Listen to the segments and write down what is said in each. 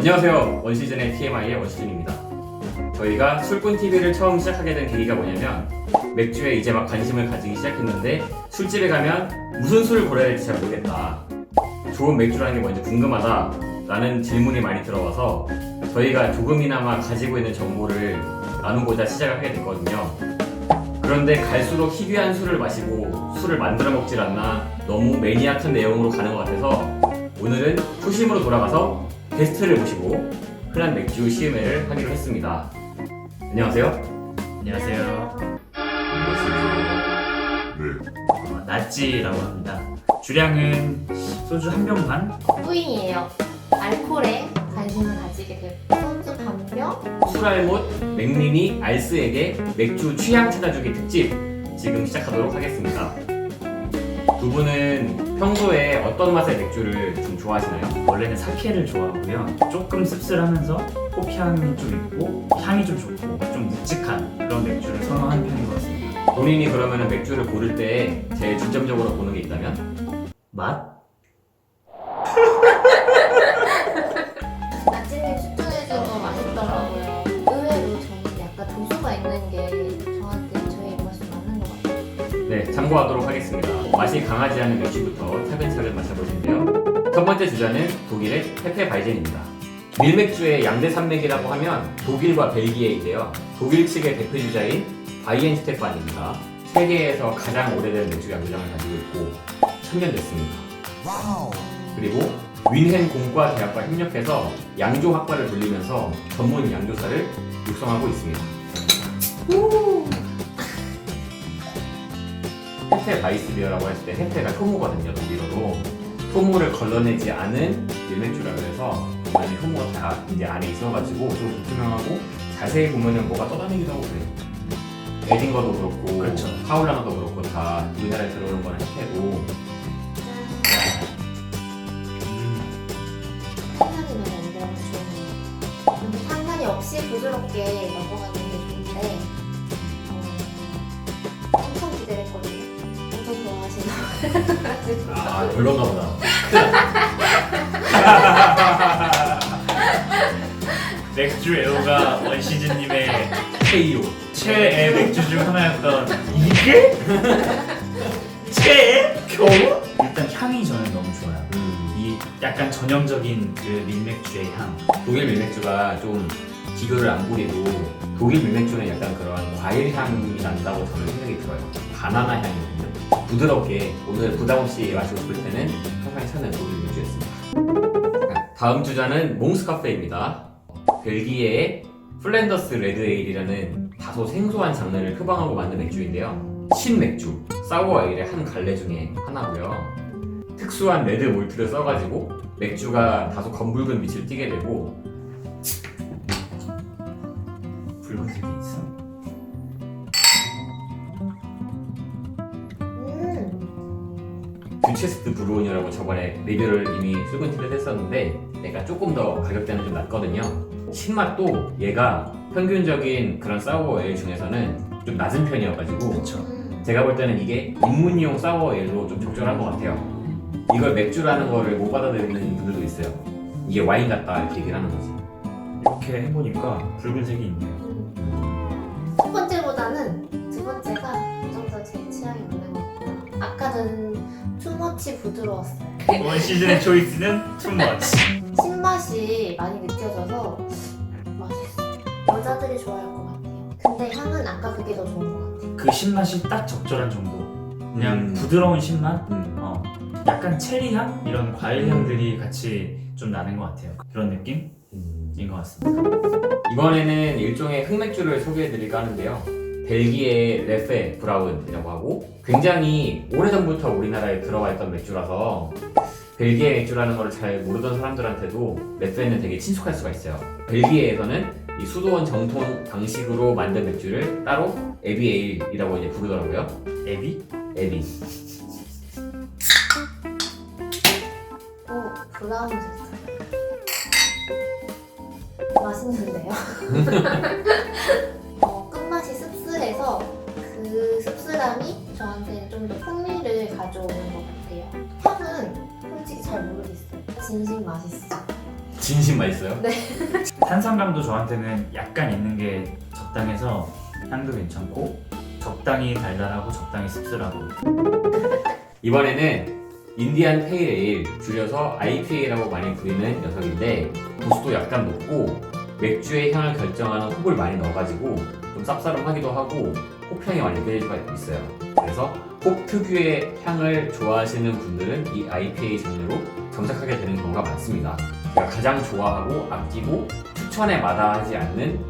안녕하세요. 원시즌의 TMI의 원시즌입니다. 저희가 술꾼 TV를 처음 시작하게 된 계기가 뭐냐면 맥주에 이제 막 관심을 가지기 시작했는데 술집에 가면 무슨 술을 고려해야 될지 잘 모르겠다. 좋은 맥주라는 게 뭔지 궁금하다. 라는 질문이 많이 들어와서 저희가 조금이나마 가지고 있는 정보를 나누고자 시작을 하게 됐거든요. 그런데 갈수록 희귀한 술을 마시고 술을 만들어 먹질 않나 너무 매니악한 내용으로 가는 것 같아서 오늘은 초심으로 돌아가서 게스트를 모시고 흔한 맥주 시음회를 하기로 했습니다. 안녕하세요. 안녕하세요. 어, 나찌라고 합니다. 주량은 소주 한 병 반? 뿌잉이에요. 알코올에 관심을 가지게 됐고 소주 반병 술알못 맥리니 알스에게 맥주 취향 찾아주기 특집 지금 시작하도록 하겠습니다. 두 분은 평소에 어떤 맛의 맥주를 좀 좋아하시나요? 원래는 사케를 좋아하고요. 조금 씁쓸하면서 호피향이 좀 있고 향이 좀 좋고 좀 묵직한 그런 맥주를 선호하는 편인 것 같습니다. 본인이 그러면 맥주를 고를 때 제일 중점적으로 보는 게 있다면? 맛? 추천해준 거 맛있더라고요. 의외로 저는 약간 도수가 있는 게 저한테 저의 입맛에 맞는 것 같아요. 네, 참고하도록 하겠습니다. 맛이 강하지 않은 맥주부터 차근차근 마셔보시는데요. 첫 번째 주자는 독일의 페페 바이젠입니다. 밀맥주의 양대 산맥이라고 하면 독일과 벨기에인데요. 독일 측의 대표 주자인 바이엔슈테판입니다. 세계에서 가장 오래된 맥주 양조장을 가지고 있고 천년 됐습니다. 그리고 윈헨 공과 대학과 협력해서 양조 학과를 돌리면서 전문 양조사를 육성하고 있습니다. 헤페 바이스비어라고 했을 때 헤페가 효모거든요 독일어로 효모를 걸러내지 않은 밀맥주라 그래서 안에 효모가 다 이제 안에 있어가지고 좀 불투명하고 자세히 보면은 뭐가 떠다니기도 하고 그래요 에딩거도 그렇고 그렇죠. 파울라나도 그렇고 다 우리나라에 들어오는 거는. 근데 탄산이 없이 부드럽게 넘어가는 게 좋은데 아 별론가 보다 맥주 애호가 원시즈님의 KO 최애 맥주 중 하나였던 이게? 최애? 겨우? 일단 향이 저는 너무 좋아요. 음, 이 약간 전형적인 그 밀맥주의 향. 독일 밀맥주가 좀 비교를 안 부리고 독일 밀맥주는 약간 그런 과일 향이 난다고 저는 생각이 들어요. 바나나 향이거든요. 부드럽게 오늘 부담 없이 마시고 싶을 때는 항상 찾는 독일 밀주였습니다. 다음 주자는 몽스 카페입니다. 벨기에의 플랜더스 레드 에일이라는 다소 생소한 장르를 표방하고 만든 맥주인데요. 신맥주, 사워 에일의 한 갈래 중에 하나고요. 특수한 레드 몰트를 써가지고 맥주가 다소 검붉은 빛을 띠게 되고 붉은색이 있어. 음, 듀체스트 브루온이라고 저번에 리뷰를 이미 출근 티를 했었는데 얘가 조금 더 가격대는 좀 낮거든요 신맛도 얘가 평균적인 그런 사워 에일 중에서는 좀 낮은 편이어가지고. 음. 제가 볼 때는 이게 입문용 사워 에일로 좀 적절한 것 같아요 이걸 맥주라는 거를 못 받아들이는 분들도 있어요 이게 와인 같다 이렇게 얘기를 하는 거지 이렇게 해보니까 붉은색이 있네요. 부드러웠어요. 원 시즌의 초이스는 투머치. 신맛이 많이 느껴져서 맛있어요. 여자들이 좋아할 것 같아요. 근데 향은 아까 그게 더 좋은 것 같아요. 그 신맛이 딱 적절한 정도. 그냥 음. 부드러운 신맛, 음. 어, 약간 체리 향 이런 과일 향들이 같이 좀 나는 것 같아요. 그런 느낌인 음. 것 같습니다. 이번에는 일종의 흑맥주를 소개해드릴까 하는데요. 벨기에의 레페 브라운이라고 하고 굉장히 오래전부터 우리나라에 들어와 있던 맥주라서 벨기에 맥주라는 걸 잘 모르던 사람들한테도 레페는 되게 친숙할 수가 있어요. 벨기에에서는 이 수도원 정통 방식으로 만든 맥주를 따로 에비에일이라고 이제 부르더라고요. 에비? 에비. 오, 브라운 좋다. 맛있는데요? 더 풍미를 가져오는 것 같아요. 향은 솔직히 잘 모르겠어요. 진심 맛있어. 진심 맛있어요? 탄산감도 저한테는 약간 있는 게 적당해서 향도 괜찮고 적당히 달달하고 적당히 씁쓸하고 이번에는 인디안 페이레일 줄여서 IPA라고 많이 부르는 녀석인데 도수도 약간 높고 맥주의 향을 결정하는 홉을 많이 넣어가지고 좀 쌉싸름하기도 하고 홉향이 많이 느껴질 수가 있어요. 그래서 홉 특유의 향을 좋아하시는 분들은 이 IPA 장르로 정착하게 되는 경우가 많습니다. 제가 가장 좋아하고 아끼고 추천에 마다하지 않는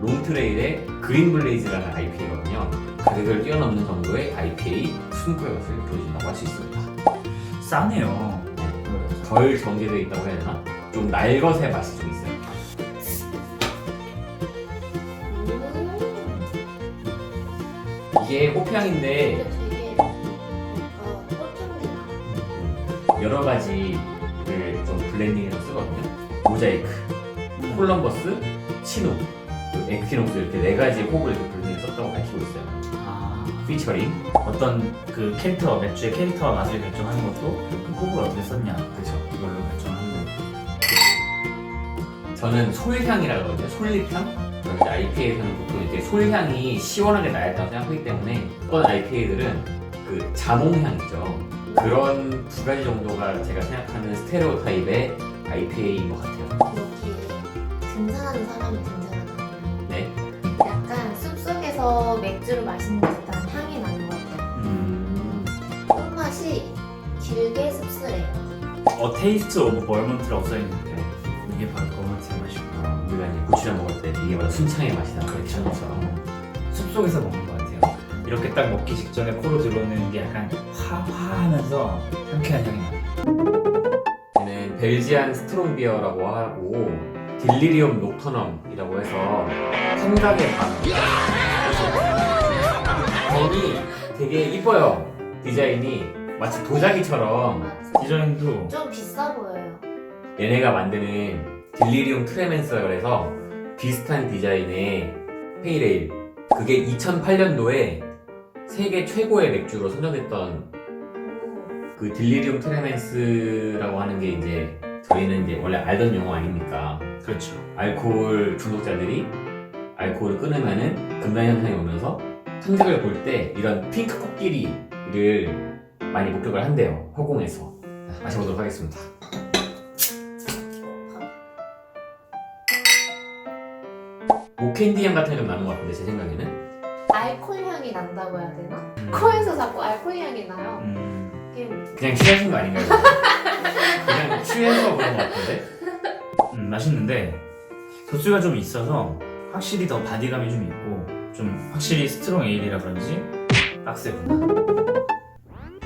롱트레일의 그린 블레이즈라는 IPA거든요. 가격을 뛰어넘는 정도의 IPA 순구의 맛을 보여준다고 할 수 있습니다. 싸네요. 덜 정제되어 있다고 해야 되나? 좀 날것의 맛이 좀 있어요. 이게 되게 어, 꽃향기 여러 가지를 좀 블렌딩해서 쓰거든요. 모자이크, 콜럼버스, 치노, 그 에퀴녹스 이렇게 네 가지 홉을 이렇게 블렌딩해서 썼다고 밝히고 있어요. 아, 피처링. 어떤 그 캐릭터 맥주의 캐릭터와 맛을 결정하는 것도 그 콕을 어떻게 썼냐 그렇죠. 이걸로 결정하는 거예요. 저는 솔향이라고 하거든요. 솔잎향? 저는 이제 IPA에서는 보통 이렇게 솔향이 시원하게 나였다고 생각하기 때문에 어떤 IPA들은 그 자몽향이죠. 그런 두 가지 정도가 제가 생각하는 스테레오 타입의 IPA인 것 같아요. 여기에 등산하는 사람이 등장하잖아요. 네. 약간 숲속에서 맥주를 마시는 듯한 향이 나는 것 같아요. 음, 끝맛이 길게 씁쓸해요. 어 테이스트 오브 벌먼트라고 써있는데 이게 바로 9시랑 먹을 때 이게 바로 순창의 맛이다. 그렇죠. 것처럼 숲속에서 먹는 것 같아요. 이렇게 딱 먹기 직전에 코로 들어오는 게 약간 화화하면서 상쾌한 향이 나요. 얘는 벨지안 스트롱비어라고 하고 딜리리움 녹터넘이라고 해서 생각의 밤. 병이 되게 이뻐요. 디자인이 마치 도자기처럼 디자인도 좀 비싸 보여요. 얘네가 만드는 딜리리움 트레멘서 그래서 비슷한 디자인의 페이레일 그게 2008년도에 세계 최고의 맥주로 선정됐던 그 딜리리움 트레멘스라고 하는 게 이제 저희는 이제 원래 알던 용어 아닙니까? 그렇죠. 알코올 중독자들이 알코올을 끊으면은 금단 현상이 오면서 상징을 볼 때 이런 핑크 코끼리를 많이 목격을 한대요 허공에서 자, 마셔보도록 하겠습니다 모캔디 향 같은 게 좀 나는 것 같은데 제 생각에는 알코올 향이 난다고 해야 되나? 음. 코에서 자꾸 알코올 향이 나요. 음, 이게 그냥 취하신 거 아닌가요? 그냥 취해서 그런 것 같은데 음, 맛있는데 도수가 좀 있어서 확실히 더 바디감이 좀 있고 좀 확실히 스트롱 에일이라 그런지 빡세구나.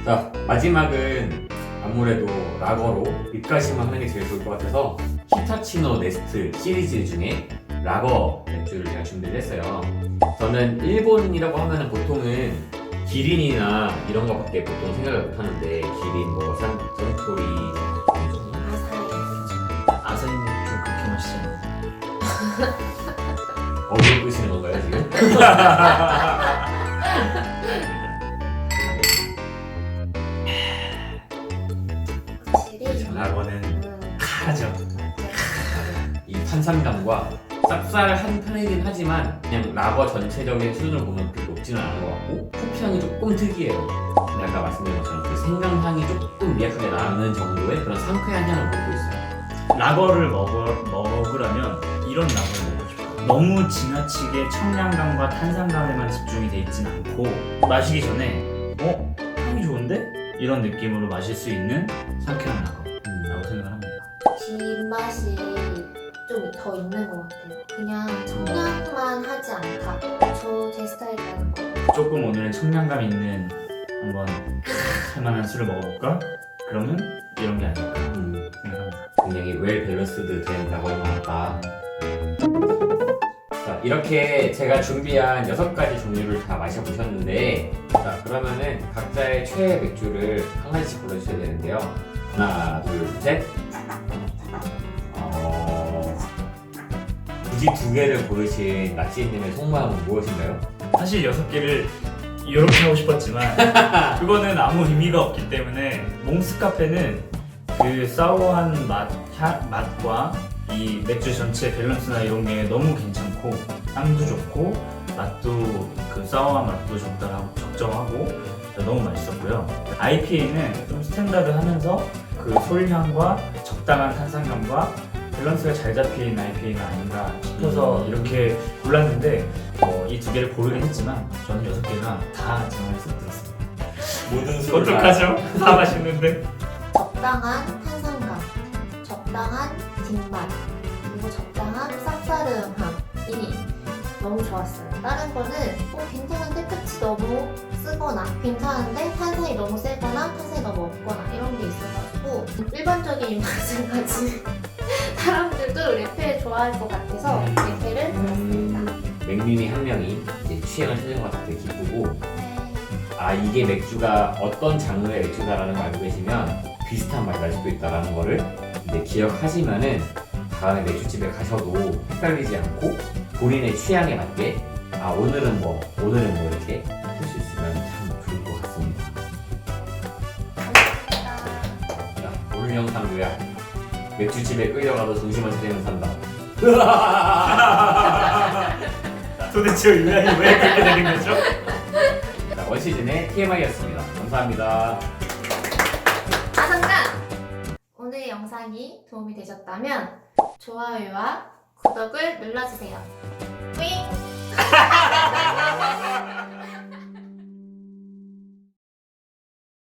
자 마지막은 아무래도 라거로 입가심만 하는 게 제일 좋을 것 같아서 히타치노 네스트 시리즈 중에 라거 맥주를 제가 준비를 했어요 저는 일본이라고 하면은 보통은 기린이나 이런 거밖에 보통 생각을 못 하는데 기린 뭐 산, 산토리 아사히. 아사히 맥주 그렇게 맛있잖아요. 어디로 끄시는 건가요 지금? 확실히. 라거는 음, 카죠. 이 탄산감과 쌉쌀한 편이긴 하지만 그냥 라거 전체적인 수준을 보면 그렇게 높지는 않은 것 같고 호피향이 조금 특이해요 근데 아까 말씀드린 것처럼 그 생강향이 조금 미약하게 나는 정도의 그런 상쾌한 향을 갖고 있어요 라거를 먹어, 먹으려면 이런 라거를 먹고 싶어요. 너무 지나치게 청량감과 탄산감에만 집중이 돼 있진 않고 마시기 전에 어? 향이 좋은데? 이런 느낌으로 마실 수 있는 상쾌한 라거라고 생각을 합니다. 뒷맛이 좀 더 있는 것 같아요. 그냥 청량만 하지 않다. 저 제 스타일이 아닌 것 같아요. 조금 오늘은 청량감 있는 한번 할 만한 술을 먹어볼까? 그러면 이런 게 아닐까 음, 생각합니다. 굉장히 웰 밸런스드 된 라거인 것 같다 자 이렇게 제가 준비한 여섯 가지 종류를 다 마셔보셨는데 자 그러면은 각자의 최애 맥주를 한 가지씩 골라주셔야 되는데요 하나 둘 셋 굳이 두 개를 고르신 나치님의 속마음은 무엇인가요? 사실 여섯 개를 이렇게 하고 싶었지만 그거는 아무 의미가 없기 때문에 몽스 카페는 그 사워한 맛, 향, 맛과 이 맥주 전체 밸런스나 이런 게 너무 괜찮고 향도 좋고 맛도 그 사워한 맛도 적당하고 적정하고 너무 맛있었고요. IPA는 좀 스탠다드 하면서 그 솔향과 적당한 탄산감과 밸런스가 잘 잡힌 IPA가 아닌가 싶어서 음. 이렇게 골랐는데 어, 이 두 개를 고르긴 했지만 저는 여섯 개가 다 정말 쏙 들었습니다. 모든 술을 다- 어떡하죠? 다 맛있는데. 적당한 탄산감, 적당한 뒷맛, 그리고 적당한 쌉싸름함이 너무 좋았어요. 다른 거는 어, 괜찮은데 끝이 너무 쓰거나 괜찮은데 탄산이 너무 세거나 탄산이 너무 없거나 이런 게 있어가지고 일반적인 맛을 가진 사람들도 레페 좋아할 것 같아서 음. 레페를 골랐습니다. 음, 맥님이 한 명이 이제 취향을 찾은 것 같아 되게 기쁘고 네. 아 이게 맥주가 어떤 장르의 맥주다라는 걸 알고 계시면 비슷한 맛이 날 수도 있다라는 거를 이제 기억하시면은 다음에 맥주집에 가셔도 헷갈리지 않고 본인의 취향에 맞게 아 오늘은 뭐 오늘은 뭐 이렇게 하실 수 있으면 참 좋을 것 같습니다. 감사합니다. 자, 오늘 영상도야 맥주집에 끌려가도 정신만 차리면 산다. 도대체 유난히 왜 그렇게 되는 거죠? 자, 원 시즌의 TMI였습니다. 감사합니다. 아 잠깐! 오늘 영상이 도움이 되셨다면 좋아요와 구독을 눌러주세요. 뿌잉!